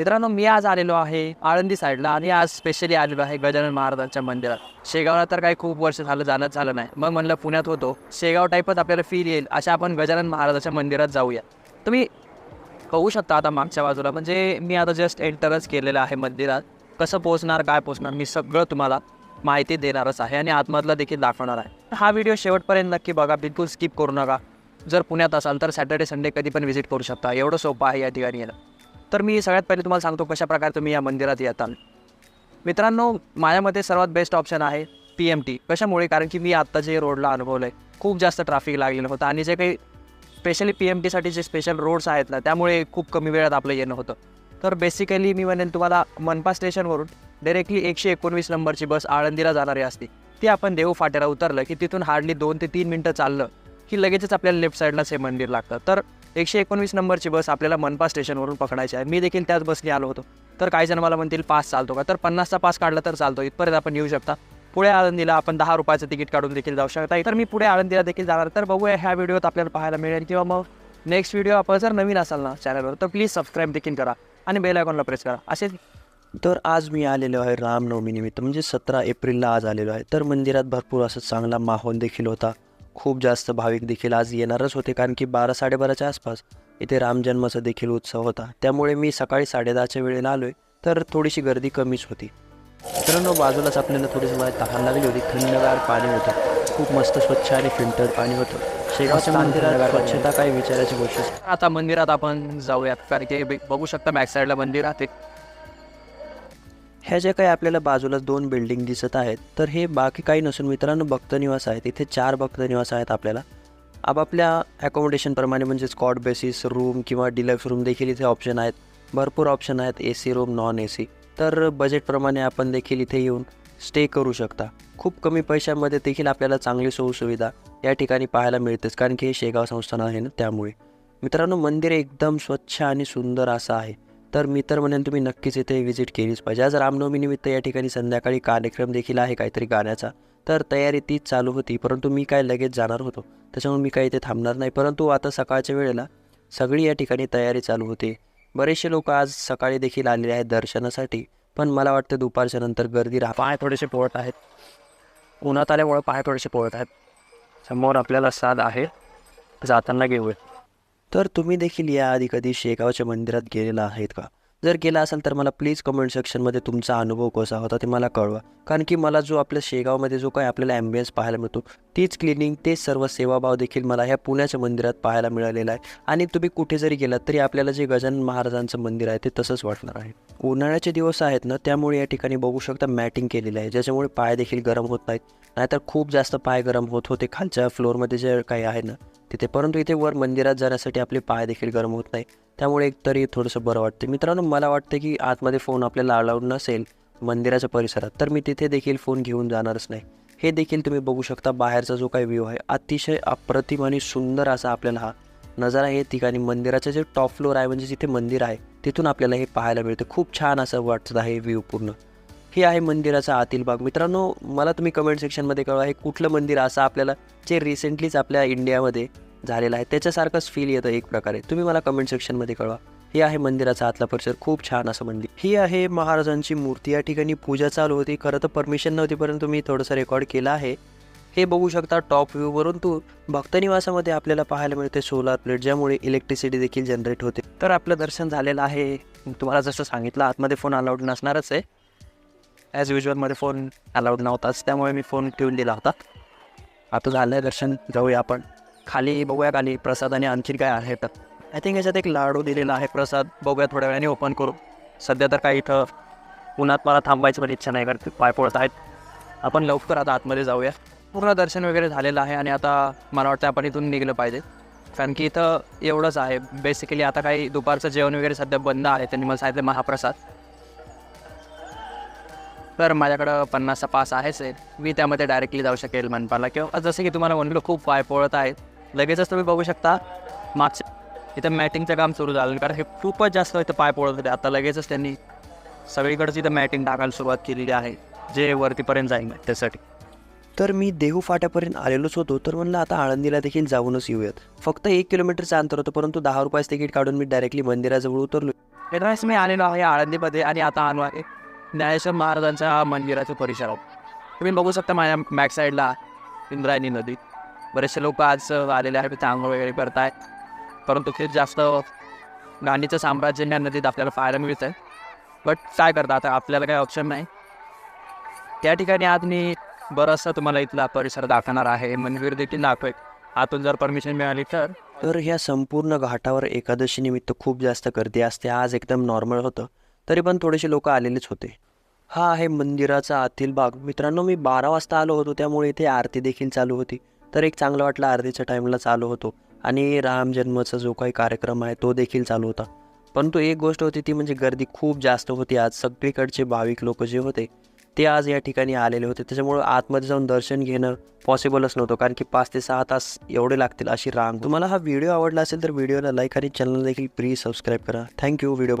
मित्रांनो मी आज आलेलो आहे आळंदी साईडला आणि आज स्पेशली आलेलो आहे गजानन महाराजांच्या मंदिरात. शेगावला तर काही खूप वर्ष झालं जाणंच झालं नाही. मग म्हणलं पुण्यात होतो. शेगाव टाईपच आपल्याला फील येईल. अशा आपण गजानन महाराजाच्या मंदिरात जाऊया. तुम्ही पाहू शकता आता मागच्या बाजूला. म्हणजे मी आता जस्ट एंटरच केलेलं आहे मंदिरात. कसं पोचणार काय पोचणार मी सगळं तुम्हाला माहिती देणारच आहे आणि आतमधला देखील दाखवणार आहे. हा व्हिडिओ शेवटपर्यंत नक्की बघा. बिलकुल स्किप करू नका. जर पुण्यात असाल तर सॅटर्डे संडे कधी पण व्हिजिट करू शकता. एवढं सोपं आहे या ठिकाणी यायला. तर मी सगळ्यात पहिले तुम्हाला सांगतो कशाप्रकारे तुम्ही या मंदिरात येताल मित्रांनो माझ्यामध्ये सर्वात बेस्ट ऑप्शन आहे पी एम टी कशामुळे? कारण की मी आत्ता जे रोडला अनुभवलं आहे खूप जास्त ट्रॅफिक लागलेलं होतं आणि जे काही स्पेशली पी एम टीसाठी जे स्पेशल रोड्स आहेत ना त्यामुळे खूप कमी वेळात आपलं येणं होतं. तर बेसिकली मी म्हणेन तुम्हाला मनपा स्टेशनवरून डायरेक्टली एकशे एकोणवीस नंबरची बस आळंदीला जाणारी असते. ती आपण देऊ फाट्याला उतरलं की तिथून हार्डली दोन ते तीन मिनटं चाललं की लगेचच आपल्याला लेफ्ट साईडलाच हे मंदिर लागतं. तर एकशे एकोणवीस नंबरची बस आपल्याला मनपा स्टेशनवरून पकडायची आहे. मी देखील त्याच बसने आलो होतो. तर काही जण मला म्हणतील पास चालतो का? तर पन्नासचा पास काढला तर चालतो. इथपर्यंत आपण येऊ शकता. पुढे आळंदीला आपण दहा रुपयाचं तिकीट काढून देखील जाऊ शकता. तर मी पुढे आळंदीला देखील जाणार तर बघूया ह्या व्हिडिओत आपल्याला पाहायला मिळेल किंवा मग नेक्स्ट व्हिडिओ आपण जर नवीन असाल ना चॅनलवर तर प्लीज सबस्क्राईब देखील करा आणि बेल आयकॉनला प्रेस करा. असे तर आज मी आलेलो आहे रामनवमीनिमित्त. म्हणजे सतरा एप्रिलला आज आलेलो आहे. तर मंदिरात भरपूर असं चांगला माहोल देखील होता. खूप जास्त भाविक देखील आज येणारच होते कारण की बारा साडेबाराच्या आसपास इथे रामजन्माचा देखील उत्सव होता. त्यामुळे मी सकाळी साडेदहाच्या वेळेला आलो तर थोडीशी गर्दी कमीच होती. मित्रांनो बाजूलाच आपल्याला थोडीशी मला तहान लागली होती थंडगार पाणी होतं. खूप मस्त स्वच्छ आणि फिल्टर पाणी होतं. शेगावच्या मंदिरात स्वच्छता काही विचारायची गोष्ट. आता मंदिरात आपण जाऊयात कारण की बघू शकता बॅक साईडला मंदिर आहे. ह्या ज्या काही आपल्याला बाजूला दोन बिल्डिंग दिसत आहेत तर हे बाकी काही नसून मित्रांनो भक्तनिवास आहेत. इथे चार भक्तनिवास आहेत आपल्याला. आपापल्या ॲकोमोडेशनप्रमाणे म्हणजे स्कॉट बेसिस रूम किंवा डिलक्स रूम देखील इथे ऑप्शन आहेत. भरपूर ऑप्शन आहेत A C room non A C तर बजेटप्रमाणे आपण देखील इथे येऊन स्टे करू शकता. खूप कमी पैशामध्ये देखील आपल्याला चांगली सोयीसुविधा या ठिकाणी पाहायला मिळतेच कारण की हे शेगाव संस्थान आहे ना त्यामुळे. मित्रांनो मंदिर एकदम स्वच्छ आणि सुंदर असं आहे. तर मी तर म्हणेन तुम्ही नक्कीच इथे व्हिजिट केलीच पाहिजे. आज रामनवमीनिमित्त या ठिकाणी संध्याकाळी कार्यक्रम देखील आहे काहीतरी गाण्याचा. तर तयारी तीच चालू होती परंतु मी काय लगेच जाणार होतो. त्याच्यामुळे मी काही इथे थांबणार नाही. परंतु आता सकाळच्या वेळेला सगळी या ठिकाणी तयारी चालू होती. बरेचसे लोक आज सकाळी देखील आलेले आहेत दर्शनासाठी पण मला वाटतं दुपारच्या नंतर गर्दी राहा पाय थोडेसे पोळत आहेत. उन्हात आल्यामुळे पाय थोडेसे पोळत आहेत. समोर आपल्याला साध आहे. जाताना घेऊया. तर तुम्ही देखील याआधी कधी शेगावच्या मंदिरात गेलेला आहेत का? जर गेला असाल तर मला प्लीज कमेंट सेक्शनमध्ये तुमचा अनुभव कसा होता ते मला कळवा. कारण की मला जो आपल्या शेगावमध्ये जो काही आपल्याला ॲम्बियन्स पाहायला मिळतो तीच क्लिनिंग तेच सर्व सेवाभाव देखील मला ह्या पुण्याच्या मंदिरात पाहायला मिळालेला आहे. आणि तुम्ही कुठे जरी गेलात तरी आपल्याला जे गजानन महाराजांचं मंदिर आहे ते तसंच वाटणार आहे. उन्हाळ्याचे दिवस आहेत ना त्यामुळे या ठिकाणी बघू शकता मॅटिंग केलेलं आहे. ज्याच्यामुळे पाय देखील गरम होत नाहीत. नाहीतर खूप जास्त पाय गरम होत होते खालच्या फ्लोअरमध्ये जे काही आहे ना तिथे. परंतु इथे वर मंदिरात जाण्यासाठी आपले पाय देखील गरम होत नाही. त्यामुळे एक तरी थोडंसं बरं वाटतं मित्रांनो मला वाटतं की आतमध्ये फोन आपल्याला अलाउड नसेल मंदिराच्या परिसरात तर मी तिथे देखील फोन घेऊन जाणारच नाही. हे देखील तुम्ही बघू शकता बाहेरचा जो काही व्ह्यू आहे. अतिशय अप्रतिम आणि सुंदर असा आपल्याला हा नजारा हे ठिकाणी मंदिराचं जे टॉप फ्लोअर आहे म्हणजे जिथे मंदिर आहे तिथून आपल्याला हे पाहायला मिळतं. खूप छान असं वाटतं आहे व्ह्यू पूर्ण. हे आहे मंदिराचा आतील भाग. मित्रांनो मला तुम्ही कमेंट सेक्शनमध्ये कळवा हे कुठलं मंदिर असं आपल्याला जे रिसेंटलीच आपल्या इंडियामध्ये झालेलं आहे त्याच्यासारखंच फील येतं एक प्रकारे. तुम्ही मला कमेंट सेक्शनमध्ये कळवा. हे आहे मंदिराचा आतला परिसर. खूप छान असं मंदिर. ही आहे महाराजांची मूर्ती. या ठिकाणी पूजा चालू होती. खरं तर परमिशन नव्हती परंतु मी थोडंसं रेकॉर्ड केलं आहे. हे बघू शकता टॉप व्ह्यू परंतु भक्तनिवासामध्ये आपल्याला पाहायला मिळते सोलार प्लेट ज्यामुळे इलेक्ट्रिसिटी देखील जनरेट होते. तर आपलं दर्शन झालेलं आहे. तुम्हाला जसं सांगितलं आतमध्ये फोन अलाउड नसणारच आहे. ॲज युजलमध्ये फोन अलाउड नव्हताच त्यामुळे मी फोन ठेवून दिला होता. आता झालं आहे दर्शन जाऊया आपण. खाली बघूया खाली प्रसाद आणि आणखी काय आहे तर. आय थिंक याच्यात एक लाडू दिलेला आहे प्रसाद. बघूया थोड्या वेळाने ओपन करू. सध्या तर काही इथं उन्हात मला थांबायची पण इच्छा नाही करत पाय पडत आहेत. आपण लवकर आता आतमध्ये जाऊया. पूर्ण दर्शन वगैरे झालेलं आहे आणि आता मला वाटतं आपण इथून निघलं पाहिजे. कारण की इथं एवढंच आहे. बेसिकली आता काही दुपारचं जेवण वगैरे सध्या बंद आहे त्यांनी मला सांगितलं महाप्रसाद. तर माझ्याकडं पन्नासचा पास आहेच आहे. मी त्यामध्ये डायरेक्टली जाऊ शकेल मनपाला किंवा जसं की तुम्हाला म्हणलं खूप पाय पोळत आहेत. लगेचच तुम्ही बघू शकता मागच्या इथं मॅटिंगचं काम सुरू झालं. कारण हे खूपच जास्त इथं पाय पोळत होते. आता लगेचच त्यांनी सगळीकडे इथं मॅटिंग टाकायला सुरुवात केलेली आहे. जे वरतीपर्यंत जाईल त्यासाठी. तर मी देहू फाट्यापर्यंत आलेलोच होतो. तर म्हणलं आता आळंदीला देखील जाऊनच येऊयात. फक्त एक किलोमीटरचं अंतर होतं परंतु दहा रुपयाचं तिकीट काढून मी डायरेक्टली मंदिराजवळ उतरलो. मी आलेलो आहे आळंदीमध्ये आणि आता आलो आहे. ज्ञानेश्वर महाराजांच्या मंदिराच्या परिसरात तुम्ही बघू शकता माझ्या बॅक साईडला इंद्रायणी नदी. बरेचसे लोक आज आलेले आहेत तिथे आंघोळ वगैरे करताय परंतु खूप जास्त गांधीचं साम्राज्य या नदीत आपल्याला पाहायला मिळतं आहे बट काय करता आता? आपल्याला काही ऑप्शन नाही. त्या ठिकाणी आज मी बरंचसं तुम्हाला इथला परिसर दाखवणार आहे. मंदिर देखील दाखवेल. आतून जर परमिशन मिळाली तर. तर ह्या संपूर्ण घाटावर एकादशी निमित्त खूप जास्त गर्दी असते. आज एकदम नॉर्मल होतं. तरी पण थोडेसे लोक आलेलेच होते. हा आहे मंदिराचा आतील भाग. मित्रांनो मी बारा वाजता आलो होतो त्यामुळे इथे आरती देखील चालू होती. तर एक चांगलं वाटलं आरतीच्या टाईमला चालू होतो. आणि राम जन्माचा जो काही कार्यक्रम आहे तो देखील चालू होता. परंतु एक गोष्ट होती ती म्हणजे गर्दी खूप जास्त होती. आज सगळीकडचे भाविक लोक जे होते ते आज या ठिकाणी आलेले होते. त्याच्यामुळे आतमध्ये जाऊन दर्शन घेणं पॉसिबलच नव्हतं. कारण की पाच ते सहा तास एवढे लागतील अशी रांग. तुम्हाला हा व्हिडिओ आवडला असेल तर व्हिडिओला लाईक आणि चॅनल देखील प्लीज सबस्क्राईब करा. Thank you video